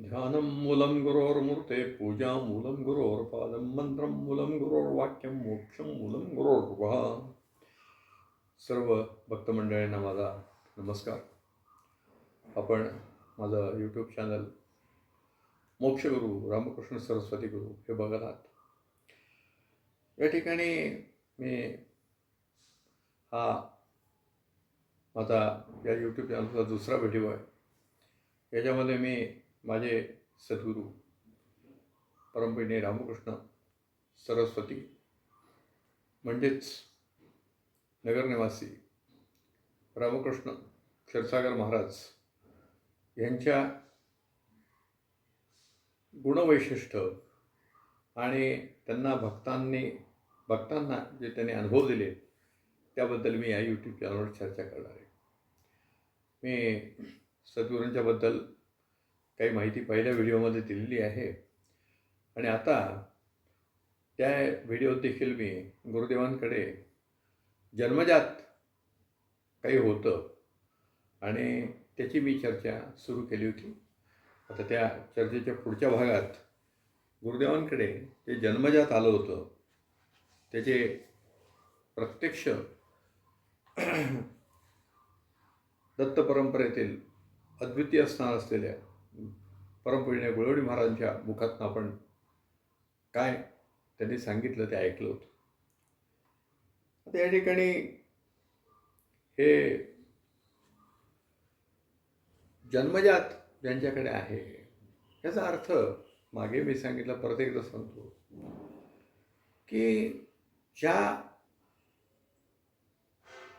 ध्यानं मूलं गुरोर्मूर्ते पूजा मूलं गुरोर्पादं मंत्रं मूलं गुरोर्वाक्यं मोक्षं मूलं गुरोर्वा सर्व भक्तमंडळींना माझा नमस्कार. आपण माझं यूट्यूब चॅनल मोक्षगुरू रामकृष्ण सरस्वती गुरु हे बघत आहात. या ठिकाणी मी हा माझा या यूट्यूब चॅनलचा दुसरा व्हिडिओ आहे. याच्यामध्ये मी माझे सद्गुरू परमपिणे रामकृष्ण सरस्वती म्हणजेच नगरनिवासी रामकृष्ण क्षीरसागर महाराज यांच्या गुणवैशिष्ट्य आणि त्यांना भक्तांनी भक्तांना जे त्यांनी अनुभव दिले त्याबद्दल मी या यूट्यूब चॅनलवर चर्चा करणार आहे. मी सद्गुरूंच्याबद्दल काही माहिती पहिल्या व्हिडिओमध्ये दिलेली आहे. आणि आता त्या व्हिडिओत देखील मी गुरुदेवांकडे जन्मजात काही होतं आणि त्याची मी चर्चा सुरू केली होती. आता त्या चर्चेच्या पुढच्या भागात गुरुदेवांकडे जे जन्मजात आलं होतं त्याचे प्रत्यक्ष दत्त परंपरेतील अद्वितीय स्थान असलेल्या परमपिढीने गुळवडी महाराजांच्या मुखातून आपण काय त्यांनी सांगितलं ते ऐकलं होतं. आता या ठिकाणी हे जन्मजात ज्यांच्याकडे आहे याचा अर्थ मागे मी सांगितलं परत एकदा सांगतो की ज्या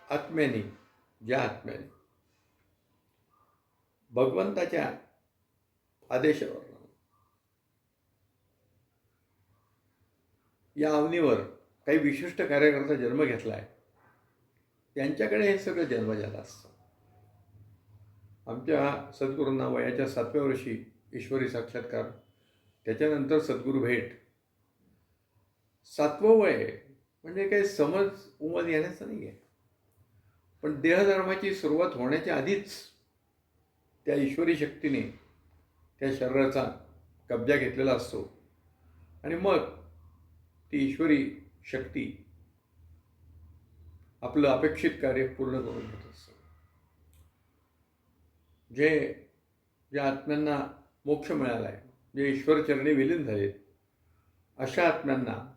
आत्म्याने ज्या आत्म्याने भगवंताच्या आदेशावर. या अवनीवर काही विशिष्ट कार्यकर्ता जन्म घेतला आहे त्यांच्याकडे हे सगळं जन्मजात असतं. आमच्या सद्गुरूंना वयाच्या सातव्या वर्षी ईश्वरी साक्षात्कार त्याच्यानंतर सद्गुरू भेट. सातवं वय म्हणजे काही समज उमद येण्याचं नाही आहे. पण देहधर्माची सुरुवात होण्याच्या आधीच त्या ईश्वरी शक्तीने त्या शरीराचा कब्जा घेतलेला असतो. आणि मग ती ईश्वरी शक्ती आपलं अपेक्षित कार्य पूर्ण करून घेत असतं. जे ज्या आत्म्यांना मोक्ष मिळाला आहे जे ईश्वरचरणी विलीन झालेत अशा आत्म्यांना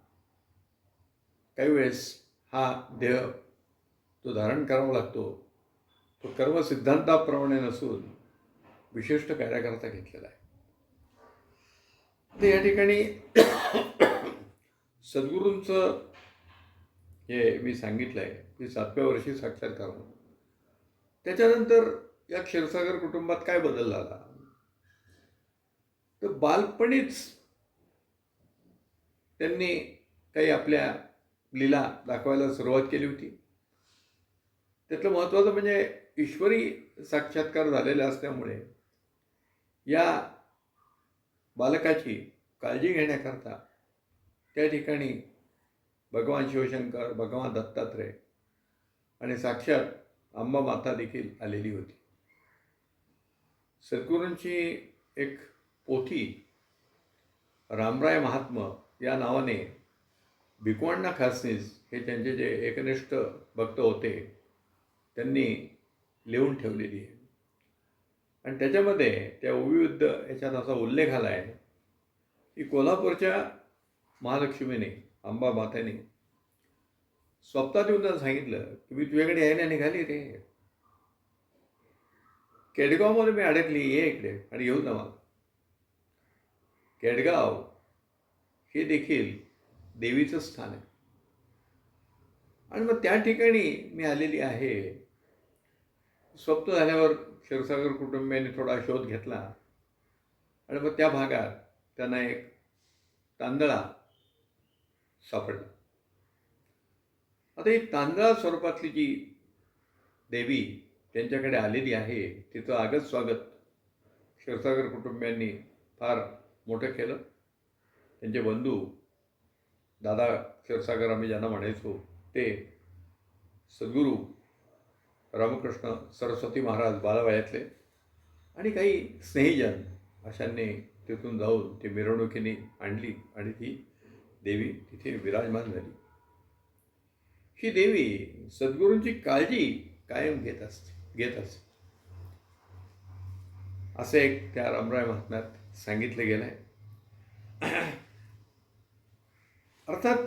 काही वेळेस हा देह तो धारण करावा लागतो. तो कर्मसिद्धांताप्रमाणे नसून विशिष्ट कार्याकरता घेतलेला आहे. तर या ठिकाणी सद्गुरूंचं हे मी सांगितलं आहे की सातव्या वर्षी साक्षात्कार म्हणून. त्याच्यानंतर या क्षीरसागर कुटुंबात काय बदल झाला? तर बालपणीच त्यांनी काही आपल्या लीला दाखवायला सुरुवात केली होती. त्यातलं महत्त्वाचं म्हणजे ईश्वरी साक्षात्कार झालेला असल्यामुळे या बालकाची काळजी घेण्याकरता त्या ठिकाणी भगवान शिवशंकर भगवान दत्तात्रय आणि साक्षात अंबा माता देखील आलेली होती. सद्गुरूंची एक पोथी रामराय महात्म या नावाने भिकवण्णा खासनीस हे त्यांचे जे एकनिष्ठ भक्त होते त्यांनी लिहून ठेवलेली आहे. आणि त्याच्यामध्ये त्या ओवियुद्ध याच्यात असा उल्लेख आला आहे की कोल्हापूरच्या महालक्ष्मीने अंबा मातेने स्वप्नात येऊन त्यांना सांगितलं की मी तुझ्याकडे यायला निघाली रे. केडगावमध्ये मी अडकली ये इकडे आणि येऊ ना मला. केडगाव हे देखील देवीचं स्थान आहे. आणि मग त्या ठिकाणी मी आलेली आहे. स्वप्न झाल्यावर क्षीरसागर कुटुंबियांनी थोडा शोध घेतला. आणि मग त्या भागात त्यांना एक तांदळा सापडला. आता ही तांदळा स्वरूपातली जी देवी त्यांच्याकडे आलेली आहे तिचं आगत स्वागत क्षीरसागर कुटुंबियांनी फार मोठं केलं. त्यांचे बंधू दादा क्षीरसागर आम्ही ज्यांना म्हणायचो ते सद्गुरू रामकृष्ण सरस्वती महाराज बालवयातले आणि काही स्नेहीजन अशांनी तिथून जाऊन ती मिरवणुकीने आणली आणि ती देवी तिथे विराजमान झाली. ही देवी सद्गुरूंची काळजी कायम घेत असते घेत असते. असे एक त्या रामराय महात्म्यात सांगितलं गेलं आहे अर्थात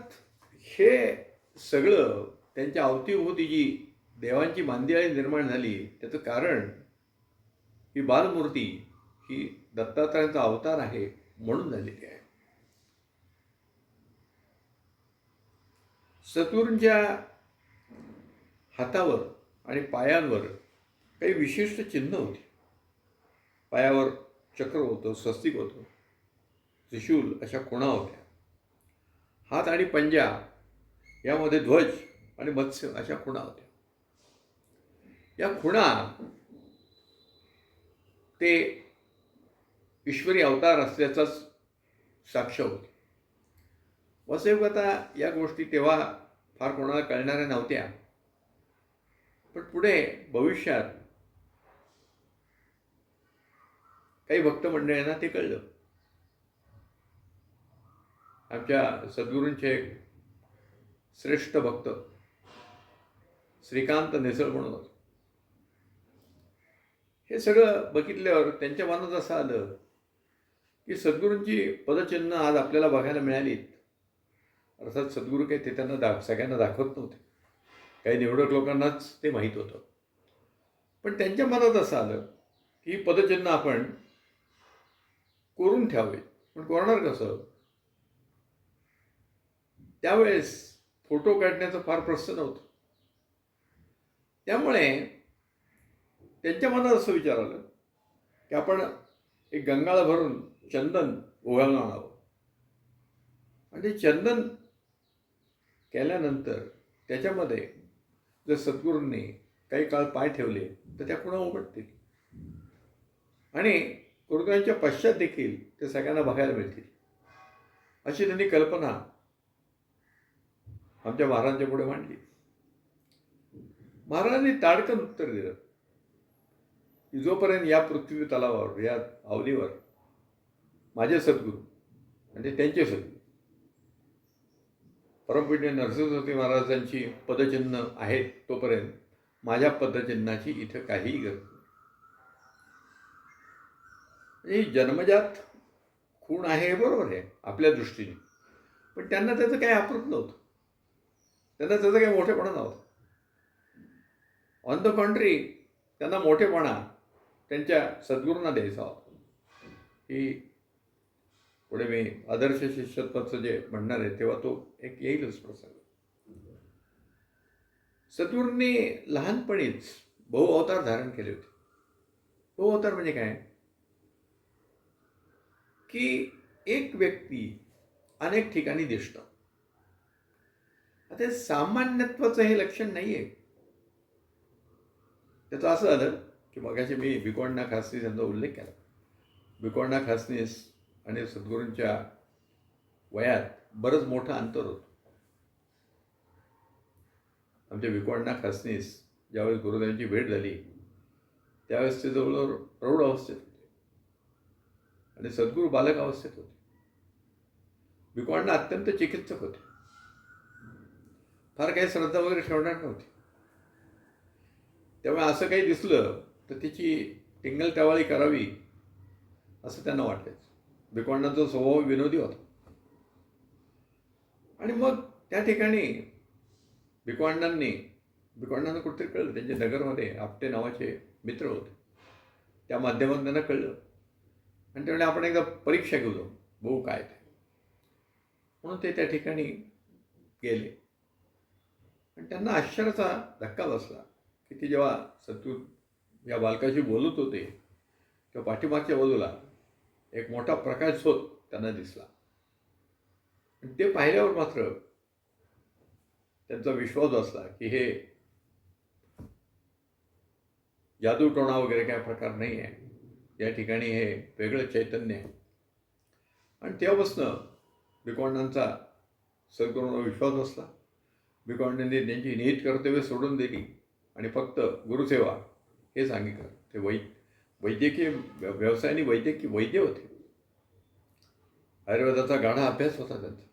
हे सगळं त्यांच्या अवतीभोवती जी देवांची मांदियाळी निर्माण झाली. त्याचं कारण ही बालमूर्ती ही दत्तात्रयांचा अवतार आहे म्हणून झालेली आहे. सतुरच्या हातावर आणि पायांवर काही विशिष्ट चिन्ह होती. पायावर चक्र होतं स्वस्तिक होतं त्रिशूल अशा खुणा होत्या. हात आणि पंजा यामध्ये ध्वज आणि मत्स्य अशा खुणा होत्या. या खुणा ते ईश्वरी अवतार असल्याचाच साक्ष होते. वसुदेवता या गोष्टी तेव्हा फार कोणाला कळणाऱ्या नव्हत्या. पण पुढे भविष्यात काही भक्त मंडळींना ते कळलं. आमच्या सद्गुरूंचे श्रेष्ठ भक्त श्रीकांत निसळ म्हणून होते. हे सगळं बघितल्यावर त्यांच्या मनात असं आलं की सद्गुरूंची पदचिन्ह आज आपल्याला बघायला मिळालीत. अर्थात सद्गुरू काही ते त्यांना दाख सगळ्यांना दाखवत नव्हते. काही निवडक लोकांनाच ते माहीत होतं. पण त्यांच्या मनात असं आलं की पदचिन्ह आपण कोरून ठेवावे पण कोरणार कसं? त्यावेळेस फोटो काढण्याचं फार प्रश्न नव्हतं. त्यामुळे त्यांच्या मनात असं विचार आलं की आपण एक गंगाळ भरून चंदन ओघाळून आणावं आणि ते चंदन केल्यानंतर त्याच्यामध्ये जर सद्गुरूंनी काही काळ पाय ठेवले तर त्या पुन्हा उघडतील आणि गुरुदेवांच्या पश्चात देखील ते सगळ्यांना बघायला मिळतील. अशी त्यांनी कल्पना आमच्या महाराजांच्या पुढे मांडली. महाराजांनी ताडकन उत्तर दिलं. जोपर्यंत या पृथ्वी तलावावर या अवलीवर माझे सद्गुरू म्हणजे त्यांचे सद्गुरू परमपूज्य नरसिंहस्वती महाराजांची पदचिन्ह आहेत तोपर्यंत माझ्या पदचिन्हाची इथं काहीही गरज नाही. जन्मजात खूण आहे हे बरोबर आहे आपल्या दृष्टीने. पण त्यांना त्याचं काही आपरूप नव्हतं. त्यांना त्याचं काही मोठेपणा नव्हतं. ऑन द कॉन्ट्री त्यांना मोठेपणा त्यांच्या सद्गुरूंना द्यायचा होता. ही पुढे मी आदर्श शिष्यत्वाचं जे म्हणणार आहे तेव्हा तो एक येईलच प्रसंग. सद्गुरूंनी लहानपणीच बहु अवतार धारण केले होते. बहु अवतार म्हणजे काय? की एक व्यक्ती अनेक ठिकाणी दिसतो. आता सामान्यत्वाचं हे लक्षण नाही आहे त्याचं असं आलं की मगाशी मी बिकोंडा खासनीस यांचा उल्लेख केला. बिकोंडा खासनीस आणि सद्गुरूंच्या वयात बरंच मोठं अंतर होतं. आमच्या विकोंडा खासनीस ज्यावेळेस गुरुदेवांची भेट झाली त्यावेळेस ते जवळजवळ प्रौढ अवस्थेत होते. आणि सद्गुरू बालक अवस्थेत होते. विकोंडा अत्यंत चिकित्सक होते. फार काही श्रद्धा वगैरे ठेवणार नव्हती. त्यामुळे असं काही दिसलं तर तिची टिंगल टवाळी करावी असं त्यांना वाटायचं. बिकोंडांचा स्वभाव विनोदी होता. आणि मग त्या ठिकाणी बिकोंडांनी भिकवांडांना कुठेतरी कळलं त्यांच्या नगरमध्ये आपटे नावाचे मित्र होते. त्या माध्यमातून त्यांना कळलं. आणि त्यामुळे आपण एकदा परीक्षा घेऊ जाऊ काय ते. म्हणून ते त्या ठिकाणी गेले. आणि त्यांना आश्चर्याचा धक्का बसला की ते जेव्हा सत्तू या बालकाशी बोलत होते त्या पाठीमागच्या बाजूला एक मोठा प्रकाश होत त्यांना दिसला. ते पाहिल्यावर मात्र त्यांचा विश्वास असला की हे जादूटोणा वगैरे काय प्रकार नाही आहे या ठिकाणी हे वेगळं चैतन्य आहे. आणि तेव्हापासनं बिकोंडांचा सद्गुरूंना विश्वास असला. बिकोंडांनी त्यांची निहित कर्तव्य सोडून दिली आणि फक्त गुरुसेवा हे सांगितलं. ते वै वैद्यकीय व्यवसायाने वैद्यकीय वैद्य होते. आयुर्वेदाचा गाढा अभ्यास होता त्यांचा.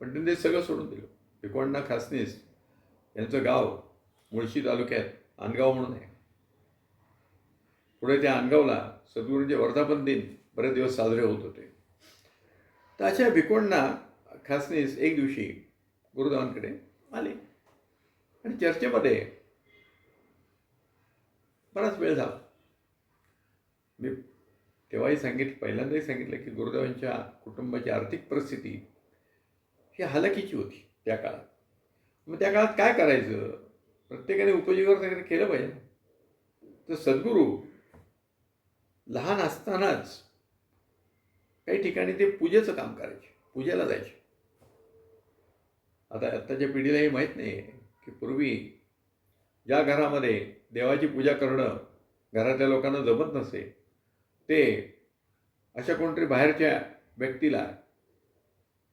पण त्यांनी ते सगळं सोडून दिलं. भिकवणना खासनीस यांचं गाव मुळशी तालुक्यात आणगाव म्हणून आहे. पुढे त्या आनगावला सद्गुरूंचे वर्धापन दिन बरेच दिवस साजरे होत होते. तर अशा भिकवणना खासनीस एक दिवशी गुरुदेवांकडे आले. आणि चर्चेमध्ये बराच वेळ झाला. मी तेव्हाही सांगितलं पहिल्यांदाही सांगितलं की गुरुदेवांच्या कुटुंबाची आर्थिक परिस्थिती ही हलकीची होती त्या काळात. मग त्या काळात काय करायचं? प्रत्येकाने उपजीवर वगैरे केलं पाहिजे. तर सद्गुरू लहान असतानाच काही ठिकाणी ते पूजेचं काम करायचे पूजेला जायचे. आता आत्ताच्या पिढीला हे माहीत नाही की पूर्वी ज्या घरामध्ये देवाची पूजा करणं घरातल्या लोकांना जमत नसे ते अशा कोणतरी बाहेरच्या व्यक्तीला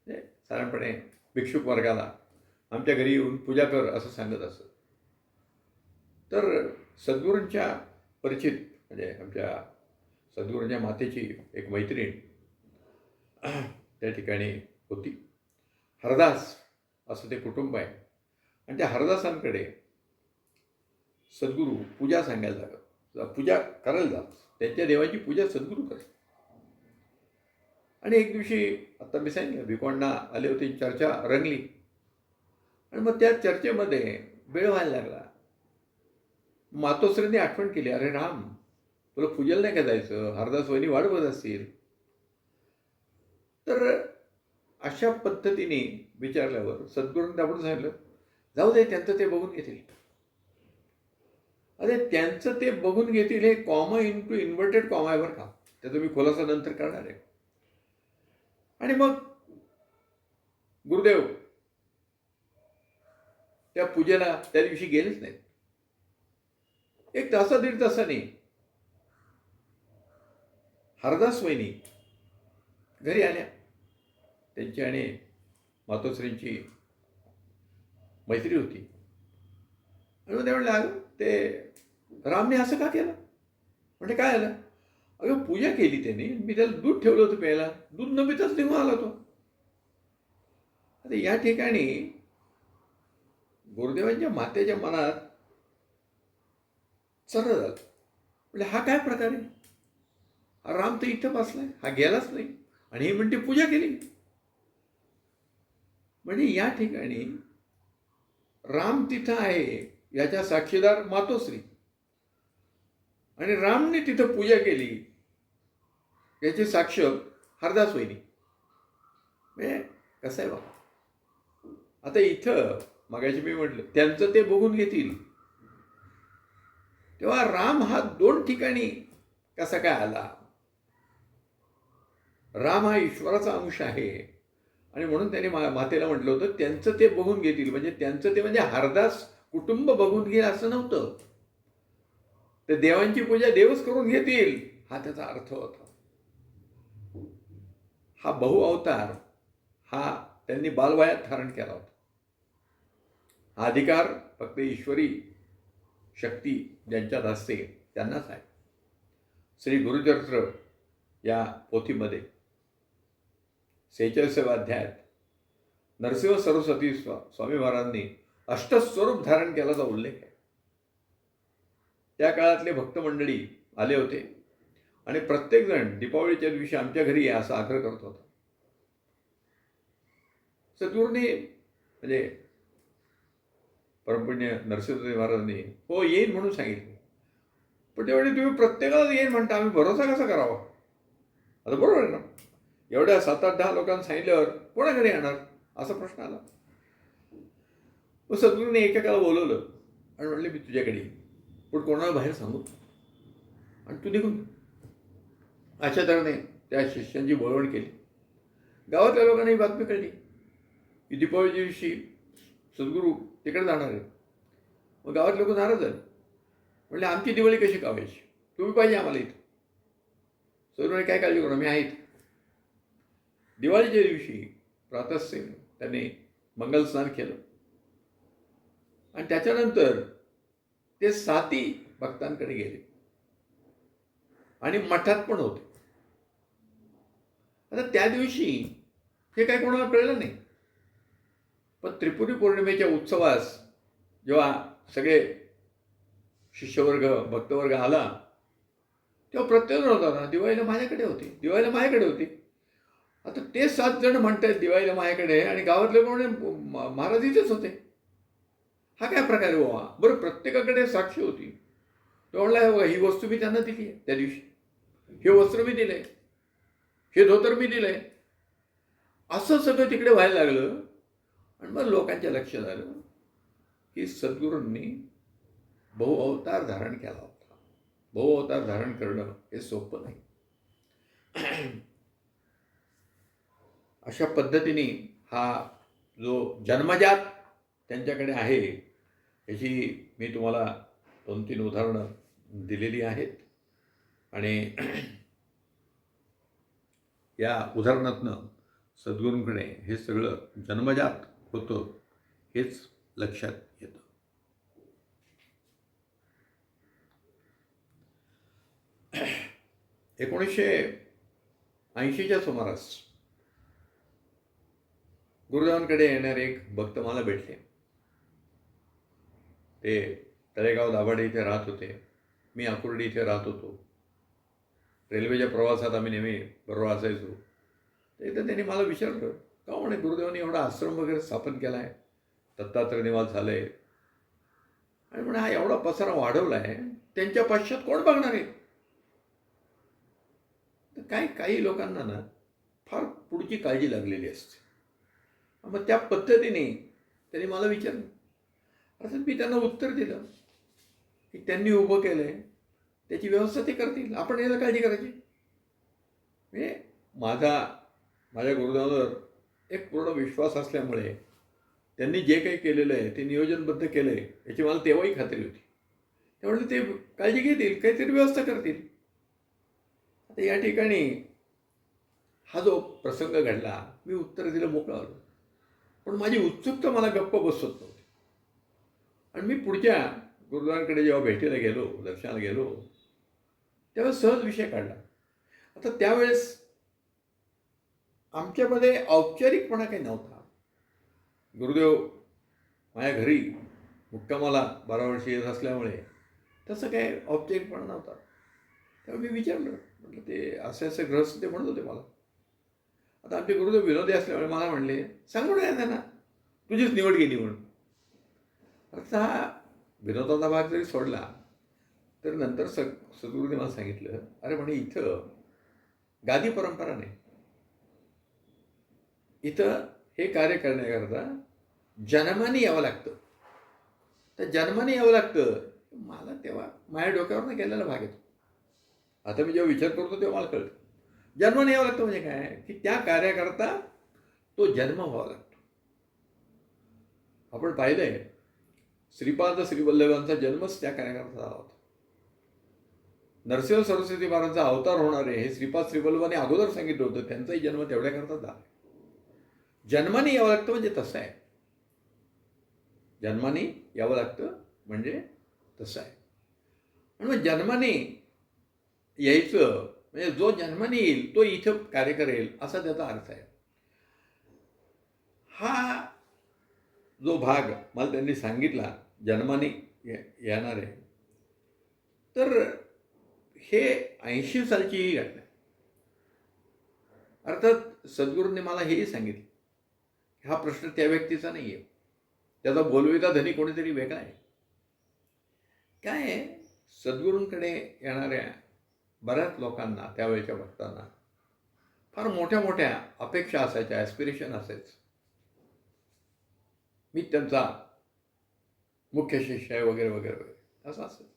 साधारणपणे भिक्षुक वर्गाला आमच्या घरी येऊन पूजा कर असं सांगत असत. तर सद्गुरूंच्या परिचित म्हणजे आमच्या सद्गुरूंच्या मातेची एक मैत्रीण त्या ठिकाणी होती. हरदास असं ते कुटुंब आहे. आणि त्या हरदासांकडे सद्गुरू पूजा सांगायला जातात पूजा करायला जा. त्यांच्या देवाची पूजा सद्गुरू करतात आणि एक दिवशी आता मी सांगितलं भिकोंडा आले होते चर्चा रंगली. आणि मग त्या चर्चेमध्ये वेळ व्हायला लागला. मातोश्रींनी आठवण केली अरे राम तुला पूजेला नाही का जायचं? हरदास वहिनी वाढ बघत असतील. तर अशा पद्धतीने विचारल्यावर सद्गुरूंनी आपण सांगितलं जाऊ दे त्यांचं ते बघून घेतील. अरे त्यांचं ते बघून घेतील हे कॉमा इंटू इन्व्हर्टेड कॉमा आहे बरं का. त्याचा मी खुलासा नंतर करणार आहे. आणि मग गुरुदेव त्या पूजेला त्या दिवशी गेलेच नाहीत. एक तासा दीड तासाने हरदास वहिनी घरी आल्या. त्यांची आणि मातोश्रींची मैत्री होती. आणि मग ते म्हणलं ते रामने असं का केलं? म्हणजे काय आलं अगं पूजा केली त्यांनी. मी त्याला दूध ठेवलं होतं प्यायला. दूध न पिताच निघून आला तो. आता या ठिकाणी गुरुदेवांच्या मातेच्या मनात चर झालं. म्हणजे हा काय प्रकार आहे? राम तर इथं बसलाय. हा गेलाच नाही. आणि ही म्हणते पूजा केली. म्हणजे या ठिकाणी राम तिथं आहे याच्या साक्षीदार मातोश्री. आणि रामने तिथं पूजा केली. याची साक्ष हरदास वहिनी. म्हणजे कसं आहे बा? आता इथं मगाशी मी म्हटलं त्यांचं ते बघून घेतील. तेव्हा राम हा दोन ठिकाणी कसा काय आला? राम हा ईश्वराचा अंश आहे. आणि म्हणून त्याने मा मातेला म्हटलं होतं त्यांचं ते बघून घेतील. म्हणजे त्यांचं ते म्हणजे हरदास कुटुंब बघून घे असं नव्हतं. तर देवांची पूजा देवच करून घेतील हा त्याचा अर्थ होता. हा बहुअवतार हा त्यांनी बालवयात धारण केला होता. हा अधिकार फक्त ईश्वरी शक्ती ज्यांच्यात असते त्यांनाच आहे. श्री गुरुचरित्र या पोथीमध्ये सेहेचाळीसाव्या अध्यायात नरसिंह सरस्वती स्वा स्वामी महाराजांनी अष्टस्वरूप धारण केल्याचा उल्लेख आहे. त्या काळातले भक्त मंडळी आले होते. आणि प्रत्येकजण दीपावलीच्या दिवशी आमच्या घरी या असा आग्रह करत होता. सद्गुरूंनी म्हणजे परमपुण्य नरसिंहदेव महाराजांनी हो येईन म्हणून सांगितलं. पण तेवढी तुम्ही प्रत्येकाला येईन म्हणता आम्ही भरोसा कसा करावा? आता बरोबर आहे ना? एवढ्या सात आठ दहा लोकांना सांगितल्यावर कोणाकडे येणार? असा प्रश्न आला. मग सद्गुरूने एकेकाला बोलवलं आणि म्हणले मी तुझ्याकडे येईन. पण कोणाला बाहेर सांगू? आणि तू निघून अशा तऱ्हेने त्या शिष्यांची वळवण केली. गावातल्या लोकांना ही बातमी कळली. की दीपावलीच्या दिवशी सद्गुरू तिकडे जाणार आहे मग गावात लोक नाराज झाले. म्हणले आमची दिवाळी कशी कावायची? तुम्ही पाहिजे आम्हाला इथं. सद्गुरूने काय काळजी करू? मी आहेत दिवाळीच्या दिवशी प्रातःसेन त्यांनी मंगलस्नान केलं. आणि त्याच्यानंतर ते साती भक्तांकडे गेले. आणि मठात पण होते. आता त्या दिवशी हे काही कोणाला कळलं नाही. पण त्रिपुरी पौर्णिमेच्या उत्सवास जेव्हा सगळे शिष्यवर्ग भक्तवर्ग आला तेव्हा प्रत्येक होता ना दिवाळीला माझ्याकडे होती दिवाळीला माझ्याकडे होती. आता ते सात जण म्हणतात दिवाळीला माझ्याकडे आणि गावातले कोण महाराज इथेच होते. हा काय प्रकार आहे बाबा बरं प्रत्येकाकडे साक्षी होती. तो म्हणला ही वस्तू मी त्यांना दिली आहे त्या दिवशी. हे वस्त्र मी दिलंय. हे धोतर मी दिलंय. असं सगळं तिकडे व्हायला लागलं. आणि मग लोकांच्या लक्षात आलं की सद्गुरूंनी बहुअवतार धारण केला होता. बहुअवतार धारण करणं हे सोपं नाही. अशा पद्धतीने हा जो जन्मजात त्यांच्याकडे आहे याची मी तुम्हाला दोन तीन उदाहरणं दिलेली आहेत. आणि या उदाहरणातनं सद्गुरूंकडे हे सगळं जन्मजात होतं हेच लक्षात येतं. एकोणीसशे ऐंशीच्या सुमारास गुरुदेवांकडे येणारे एक भक्त मला भेटले. ते तळेगाव दाभाडे इथे राहत होते. मी आकुर्डी इथे राहत होतो. रेल्वेच्या प्रवासात आम्ही नेहमी बरोबर असायचो तर इथं त्यांनी मला विचारलं का हो म्हणे गुरुदेवाने एवढा आश्रम वगैरे स्थापन केला आहे दत्तात्रय निवास झालं आहे आणि म्हणे हा एवढा पसारा वाढवला आहे त्यांच्या पाश्चात कोण बघणार आहे? तर काही काही लोकांना ना फार पुढची काळजी लागलेली असते. मग त्या पद्धतीने त्यांनी मला विचारलं असं मी त्यांना उत्तर दिलं. की त्यांनी उभं केलं आहे त्याची व्यवस्था ते करतील. आपण याला काळजी करायची. म्हणजे माझा माझ्या गुरुदेवावर एक पूर्ण विश्वास असल्यामुळे त्यांनी जे काही केलेलं आहे ते नियोजनबद्ध केलं आहे याची मला तेव्हाही खात्री होती. त्यामुळे ते काळजी घेतील काहीतरी व्यवस्था करतील. आता या ठिकाणी हा जो प्रसंग घडला मी उत्तर दिलं मोकळा आलो पण माझी उत्सुकता मला गप्प बसवत नव्हती. आणि मी पुढच्या गुरुद्वारांकडे जेव्हा भेटीला गेलो दर्शनाला गेलो तेव्हा सहज विषय काढला. आता त्यावेळेस आमच्यामध्ये औपचारिकपणा काही नव्हता. गुरुदेव माझ्या घरी मुक्कामाला बारा वर्षी येत असल्यामुळे तसं काय औपचारिकपणा नव्हता. तेव्हा मी विचारलं म्हटलं ते असे असे ग्रहस्थ ते म्हणत होते मला. आता आमचे गुरुदेव विनोदी असल्यामुळे मला म्हणले सांगू नये त्यांना. तुझीच निवड गेली म्हणून. आता हा विनोदाचा भाग जरी सोडला तर नंतर स सद्गुरूने मला सांगितलं अरे म्हणे इथं गादी परंपरा नाही. इथं हे कार्य करण्याकरता जन्माने यावं लागतं. तर जन्माने यावं लागतं. मला तेव्हा माझ्या डोक्यावरनं गेलेला भाग येतो. आता मी जेव्हा विचार करतो तेव्हा मला कळतं. जन्माने यावं लागतं म्हणजे काय? की त्या कार्याकरता तो जन्म व्हावा लागतो. आपण पाहिलं आहे श्रीपाद श्रीवल्लभांचा जन्मच त्या कार्याकरता झाला होता. नरसिंह सरस्वती महाराजांचा अवतार होणार आहे हे श्रीपाद श्रीवल्लभाने अगोदर सांगितलं होतं त्यांचाही जन्म तेवढ्याकरता झाला. जन्माने यावं लागतं म्हणजे तसं आहे. जन्माने यावं लागतं म्हणजे तसं आहे. आणि मग जन्माने यायचं म्हणजे जो जन्माने येईल तो इथं कार्य करेल असा त्याचा अर्थ आहे. हा जो भाग मला त्यांनी सांगितला जन्माने येणार. आहे तर हे ऐंशी सालची ही घटना आहे. अर्थात सद्गुरूंनी मला हेही सांगितलं हा प्रश्न त्या व्यक्तीचा नाही आहे. त्याचा बोलविता धनी कोणीतरी वेगळा आहे. काय आहे? सद्गुरूंकडे येणाऱ्या बऱ्याच लोकांना त्यावेळेच्या भक्तांना फार मोठ्या मोठ्या अपेक्षा असायच्या ॲस्पिरेशन असायचं. मी त्यांचा मुख्य शिष्य आहे वगैरे वगैरे वगैरे. असं असेल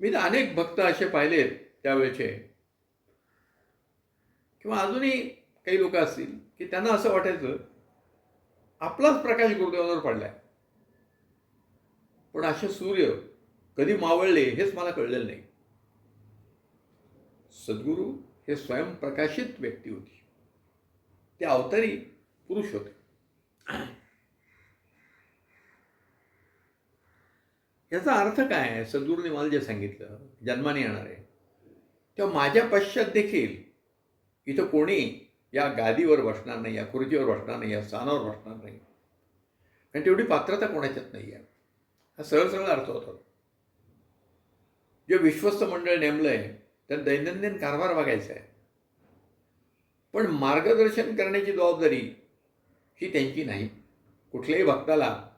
मी तर अनेक भक्त असे पाहिलेत त्यावेळेचे. किंवा अजूनही काही लोक असतील की त्यांना असं वाटायचं आपलाच प्रकाश गुरुदेवांवर पडलाय. पण असे सूर्य कधी मावळले हेच मला कळलेलं नाही. सद्गुरू हे स्वयंप्रकाशित व्यक्ती होती. ते अवतारी पुरुष होते. याचा अर्थ काय आहे? सद्गुरूने मला जे सांगितलं जन्माने येणार आहे. तेव्हा माझ्या पश्चात देखील इथं कोणी या गादीवर बसणार नाही या खुर्चीवर बसणार नाही या स्थानावर बसणार नाही. कारण तेवढी पात्रता कोणाच्यात नाही आहे हा सरळ सरळ अर्थ होतो. जे विश्वस्त मंडळ नेमलं आहे तर दैनंदिन कारभार बघायचा आहे. पण मार्गदर्शन करण्याची जबाबदारी ही त्यांची नाही. कुठल्याही भक्ताला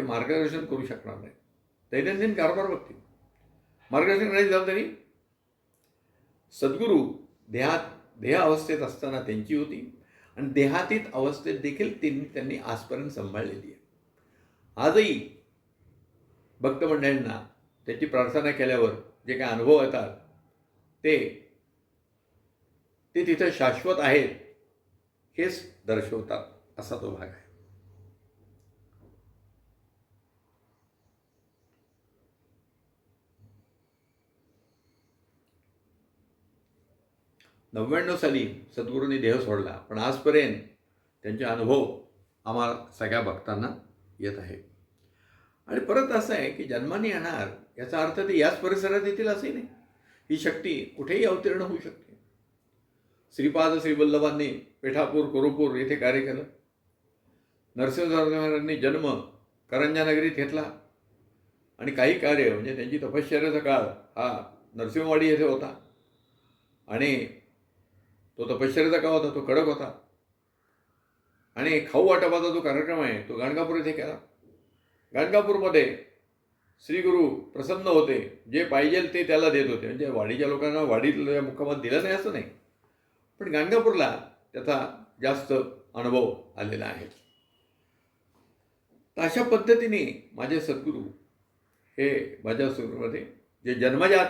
ते मार्गदर्शन करू शकणार नाही. दैनंदिन कारभार बघतील. मार्गदर्शन करायचं झालं तरी सद्गुरू देहात देह अवस्थेत असताना त्यांची होती आणि देहातीत अवस्थेत देखील त्यांनी त्यांनी आजपर्यंत सांभाळलेली आहे. आजही भक्तमंडळींना त्याची प्रार्थना केल्यावर जे काही अनुभव येतात ते ते तिथं शाश्वत आहेत हेच दर्शवतात असा तो भाग आहे. नव्याण्णव साली सद्गुरूंनी देह सोडला. पण आजपर्यंत त्यांचे अनुभव आम्हाला सगळ्या भक्तांना येत आहे. आणि परत असं आहे की जन्माने येणार याचा अर्थ ते याच परिसरात येतील असंही नाही. ही शक्ती कुठेही अवतीर्ण होऊ शकते. श्रीपाद श्रीवल्लभांनी पेठापूर कुरुपूर येथे कार्य केलं. नरसिंहरावांनी जन्म करंजानगरीत घेतला. आणि काही कार्य म्हणजे त्यांची तपश्चर्याचा काळ हा नरसिंहवाडी येथे होता. आणि तो तपश्चर्याचा का होता? तो कडक होता. आणि खाऊ वाटपाचा जो कार्यक्रम आहे तो गाणगापूर येथे केला. गाणगापूरमध्ये श्रीगुरू प्रसन्न होते. जे पाहिजे ते त्याला देत होते. म्हणजे वाडीच्या लोकांना वाडीतल्या मुक्कामात दिलं नाही असं नाही. पण गाणगापूरला त्याचा जास्त अनुभव आलेला आहे. तर अशा पद्धतीने माझे सद्गुरू हे माझ्या सुरूमध्ये जे जन्मजात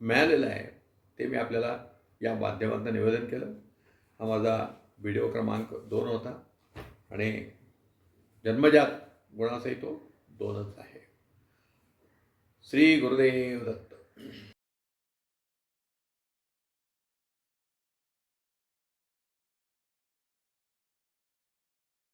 मिळालेलं आहे ते मी आपल्याला या माध्यमातून निवेदन केलं. हा माझा व्हिडिओ क्रमांक दोन होता. आणि जन्मजात गुणासही तो दोनच आहे. श्री गुरुदेव दत्त.